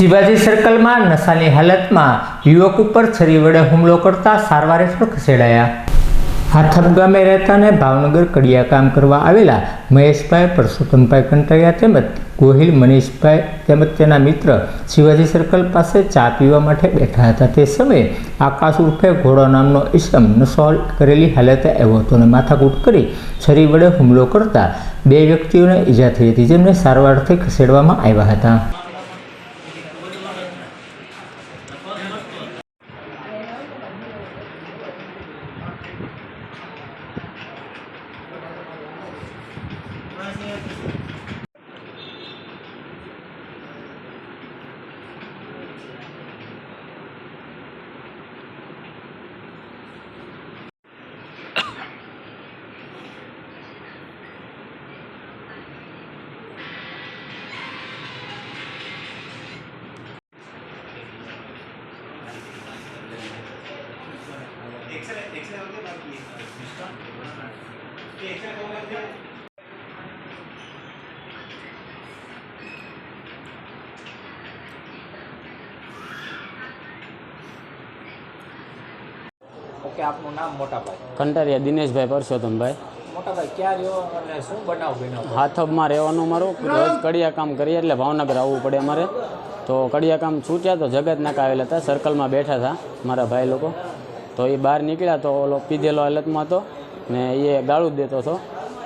શિવાજી સર્કલમાં નશાની હાલતમાં યુવક ઉપર છરી વડે હુમલો કરતા સારવાર હેઠળ ખસેડાયા. હાથમ ગામે રહેતા અને ભાવનગર કડિયા કામ કરવા આવેલા મહેશભાઈ પરસોત્તમભાઈ કંટારિયા તેમજ ગોહિલ મનીષભાઈ તેમજ તેના મિત્ર શિવાજી સર્કલ પાસે ચા પીવા માટે બેઠા હતા. તે સમયે આકાશ ઉર્ફે ઘોડો નામનો ઈસમ નશો કરેલી હાલતે આવ્યો હતો અને માથાકૂટ કરી છરી વડે હુમલો કરતા બે વ્યક્તિઓને ઈજા થઈ હતી. જેમને સારવારથી ખસેડવામાં આવ્યા હતા. एक्सरे एक्सरे होते बाकी एक्सरे कोण करते ઓકે આપનું નામ મોટાભાઈ? કંટારિયા દિનેશભાઈ પરસોત્તમભાઈ. મોટાભાઈ ક્યાં રહ્યો અને શું બનાવ બનાવ હાથબમાં રહેવાનું મારું રોજ કડિયા કામ કરીએ એટલે ભાવનગર આવવું પડે અમારે. તો કડિયા કામ છૂટ્યા તો જગત નાકા આવેલા હતા સર્કલમાં બેઠા હતા મારા ભાઈ લોકો. તો એ બહાર નીકળ્યા તો ઓલો પીધેલો હાલતમાં હતો ને એ ગાળું દેતો હતો.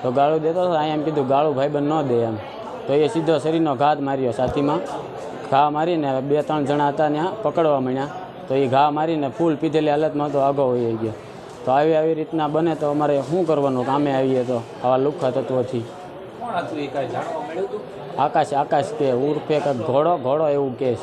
તો ગાળું દેતો હતો અહીંયા એમ કીધું ગાળું ભાઈબંધ ન દે એમ. તો એ સીધો શરીરનો ઘાત માર્યો સાથીમાં ઘા મારીને બે ત્રણ જણા હતા ત્યાં પકડવા માંડ્યા. તો એ ઘા મારીને ફૂલ પીધેલી હાલતમાં તો આગો વહી ગયો. તો આવી આવી રીતના બને તો અમારે શું કરવાનું? કામે આવીએ તો આવા લુખા તત્વોથી. આકાશ આકાશ કે ઉર્ફે કંઈક ઘોડો ઘોડો એવું કેસ